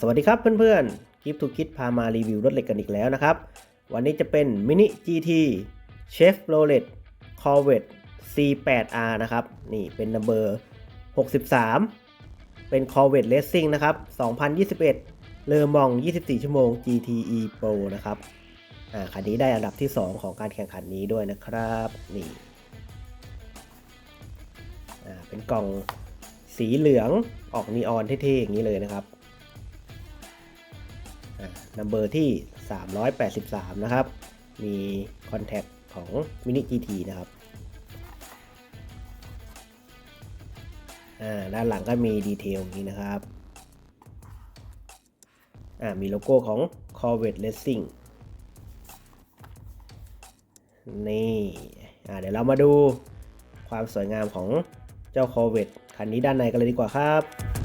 สวัสดีครับเพื่อนๆคลิปทูคิดพามารีวิวรถเหล็กกันอีกแล้วนะครับ วันนี้จะเป็น Mini GT Chevrolet Corvette C8R นะครับ นี่เป็นนัมเบอร์ 63 เป็น Corvette Racing นะครับ 2021 เลอมอง 24 ชั่วโมง GTE Pro นะครับอ่าคันนี้ได้อันดับที่ 2 ของการแข่งขันนี้ด้วยนะครับ นี่อ่าเป็นกล่องสีเหลืองออกนีออนเท่ๆอย่างนี้เลยนะครับ นัมเบอร์ที่ 383 นะครับ มีคอนแทคของ Mini GT นะครับด้านหลังก็มีดีเทลนี้นะครับมีโลโก้ของ Corvette Racing นี่เดี๋ยวเรามาดูความสวยงามของเจ้า Corvette คันนี้ด้านในกันเลยดีกว่าครับ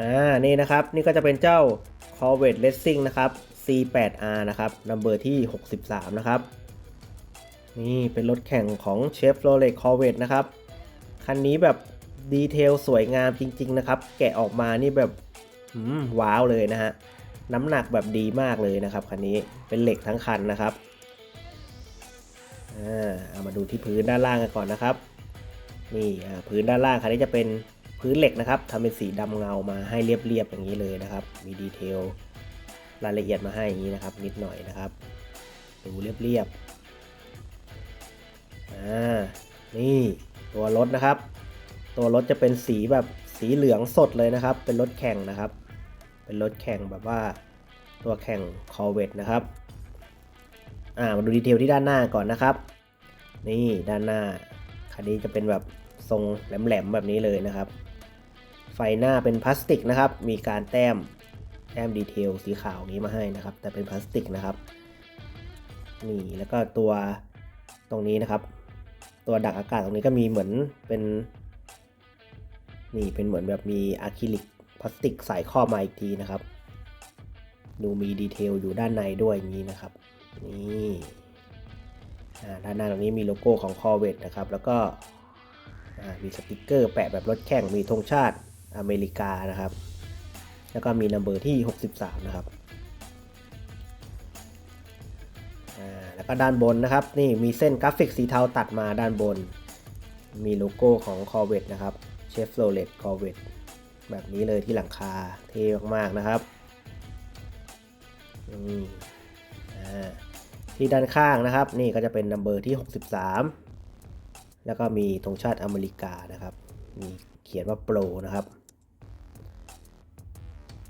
อ่า นี่นะครับ นี่ก็จะเป็นเจ้า Corvette Racing นะครับ C8R นะครับนัมเบอร์ที่ 63 นะครับ นี่เป็นรถแข่งของ Chevrolet Corvette นะครับ คันนี้แบบดีเทลสวยงามจริง ๆ นะครับ แกะออกมานี่แบบหืมว้าวเลยนะฮะ น้ำหนักแบบดีมากเลยนะครับคันนี้ เป็นเหล็กทั้งคันนะครับ อ่า เอามาดูที่พื้นด้านล่างกันก่อนนะครับ นี่ พื้นด้านล่างคันนี้จะเป็น พื้นเหล็กนะครับทำเป็นสีดำเงามาให้เรียบๆอย่างนี้เลยนะครับ มีดีเทลรายละเอียดมาให้อย่างนี้นะครับ นิดหน่อยนะครับ ดูเรียบๆอ่านี่ตัวรถนะครับ ตัวรถจะเป็นสีแบบสีเหลืองสดเลยนะครับ เป็นรถแข่งนะครับ เป็นรถแข่งแบบว่าตัวแข่ง Corvette นะครับอ่ามาดูดีเทลที่ด้านหน้าก่อนนะครับ นี่ด้านหน้าคันนี้จะเป็นแบบทรงแหลมๆแบบนี้เลยนะครับ ไฟหน้าเป็นพลาสติกนะครับ มีการแต้มแต้มดีเทลสีขาวนี้มาให้นะครับ แต่เป็นพลาสติกนะครับนี่แล้วก็ตัวตรงนี้นะครับ ตัวดักอากาศตรงนี้ก็มีเหมือนเป็นนี่เป็นเหมือนแบบมีอะคริลิกพลาสติกใส่ข้อมาอีกทีนะครับ ดูมีดีเทลอยู่ด้านในด้วยอย่างนี้นะครับนี่อ่าด้านหน้าตรงนี้มีโลโก้ของ Corvette นะครับ แล้วก็อ่ามีสติกเกอร์แปะแบบรถแข่งมีธงชาติ อเมริกานะครับ แล้วก็มีนัมเบอร์ที่ 63 นะครับแล้วก็ด้านบนนะครับ นี่มีเส้นกราฟิกสีเทาตัดมาด้านบน มีโลโก้ของ Corvette นะครับ Chevrolet Corvette แบบนี้เลยที่หลังคาเท่มาก ๆ นะครับนี่อ่าที่ด้านข้างนะครับ นี่ก็จะเป็นนัมเบอร์ที่ 63 แล้วก็มีธงชาติอเมริกานะครับ มีเขียนว่า Pro นะครับ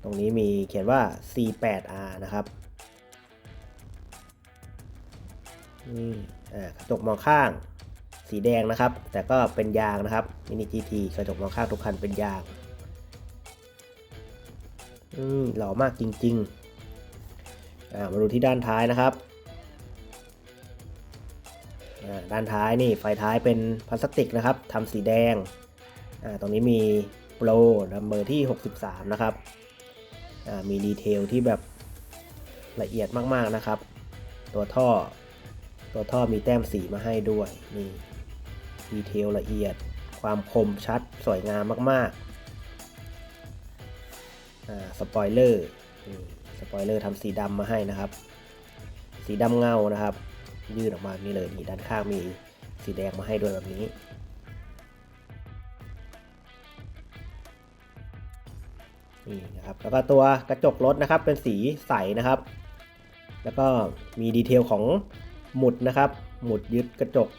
ตรงนี้มีเขียนว่า C8R นะครับนี่กระจกมองข้างสีแดงนะครับ แต่ก็เป็นยางนะครับ Mini GT กระจกมองข้างทุกคันเป็นยางอืมหล่อมากจริงๆามาดูที่ด้านท้ายนะครับ ด้านท้ายนี่ไฟท้ายเป็นพลาสติกนะครับทำสีแดง ตรงนี้มีโปรนัมเบอร์ที่ 63 นะครับ มีดีเทลที่แบบละเอียดมากๆนะครับ ตัวท่อ ตัวท่อมีแต้มสีมาให้ด้วยนี่ดีเทลละเอียด ความคมชัดสวยงามมากๆสปอยเลอร์สปอยเลอร์ทำสีดำมาให้นะครับ สีดำเงานะครับ ยื่นออกมานี่เลยนี่ด้านข้างมีสีแดงมาให้ด้วยแบบนี้ นี่นะครับแล้วก็ตัวกระจกรถนะครับเป็นสีใสนะครับ แล้วก็มีดีเทลของหมุดนะครับ หมุดยึดกระจก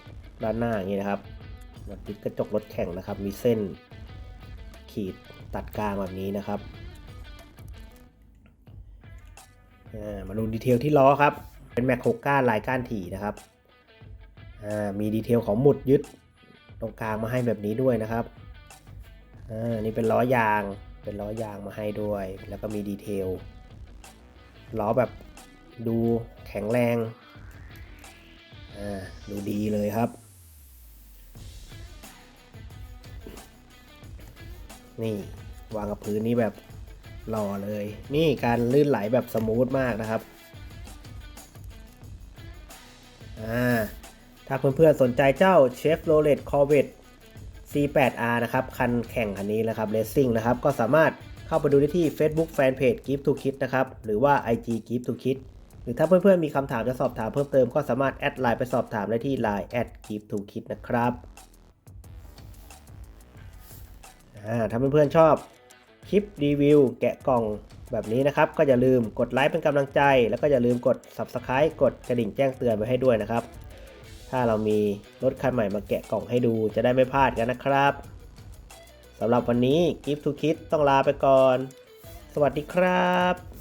ด้านหน้าอย่างนี้นะครับหมุดยึดกระจกรถแข่งนะครับ มีเส้นขีดตัดกลางแบบนี้นะครับมาดูดีเทลที่ล้อครับ เป็นแม็กโคก้าลายก้านถี่นะครับมีดีเทลของหมุดยึดตรงกลางมาให้แบบนี้ด้วยนะครับ อ่า นี่เป็นล้อยาง เป็นล้อยางมาให้ด้วย แล้วก็มีดีเทลล้อแบบดูแข็งแรงดูดีเลยครับ นี่ วางกับพื้นนี่แบบหล่อเลย นี่การลื่นไหลแบบสมูทมากนะครับอ่าถ้าเพื่อนๆสนใจเจ้า Chevrolet Corvette C8R นะครับ คันแข่งคันนี้นะครับ Racing นะครับ ก็สามารถเข้าไปดูได้ที่ Facebook Fanpage Gift to Kid นะครับ หรือว่า IG Gift to Kid หรือถ้าเพื่อนๆมีคำถามจะสอบถามเพิ่มเติมก็สามารถแอดไลน์ไปสอบถามได้ที่ Line at Gift to Kid นะครับอ่าถ้าเพื่อนๆชอบคลิปรีวิว แกะกล่องแบบนี้นะครับ ก็อย่าลืมกดไลค์เป็นกำลังใจ แล้วก็อย่าลืมกด Subscribe กดกระดิ่งแจ้งเตือนไว้ให้ด้วยนะครับ ถ้าเรามีรถคันใหม่มาแกะกล่องให้ดูจะได้ไม่พลาดกันนะครับสำหรับวันนี้กิฟทูคิดต้องลาไปก่อน สวัสดีครับ